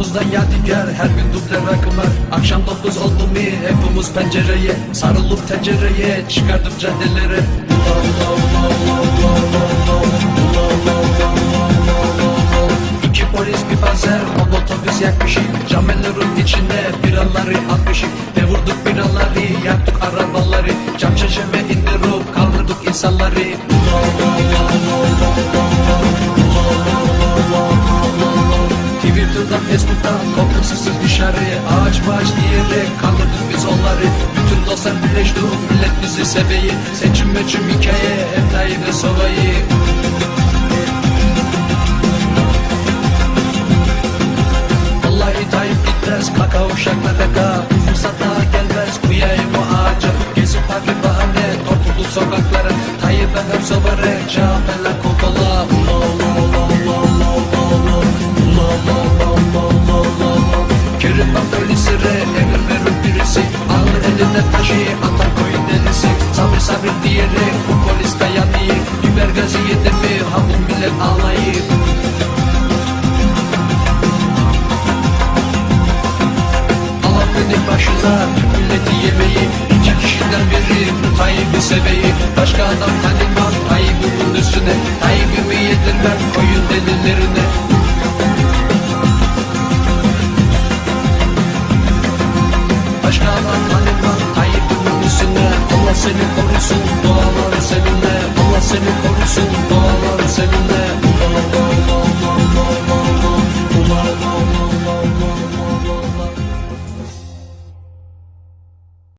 Babamızdan yadigar her gün duble rakılar Akşam dokuz oldu mu hepimiz pencereye Sarılıp tencereye çıkardım caddelere. İki polis bir panzer on otobüs yakmışık Camellerin içinde biraları atmışık Ve vurduk binaları yaktık arabaları. Cam çeşme indirip kaldırdık insanları. Twitter'dan Facebook'tan korkusuzsuz dışarı Ağaç bağaç diyerek kaldırdık biz onları. Bütün dostlar birleşti millet bizi seveyi Seçim meçim hikaye hep Tayyip'le sovayı Vallahi Tayyip gitmez kaka uşakla kaka. Bu fırsata gelmez kuyayım o ağaca. Gezip parkı bahane topluluk sokaklara. Tayyip'e hep sobarı Çağapela kokola Ula Eline taşı atar koyun delisi Sabır sabır diyerek bu polis dayanıyor. Biber gazı yedi mi ha bu millet ağlayıp Allah benim başına tüm milleti yemeyi İki kişiden biri Tayyip'i seveyi Başka adam tanımam seni korusun Duaları seninle Allah seni korusun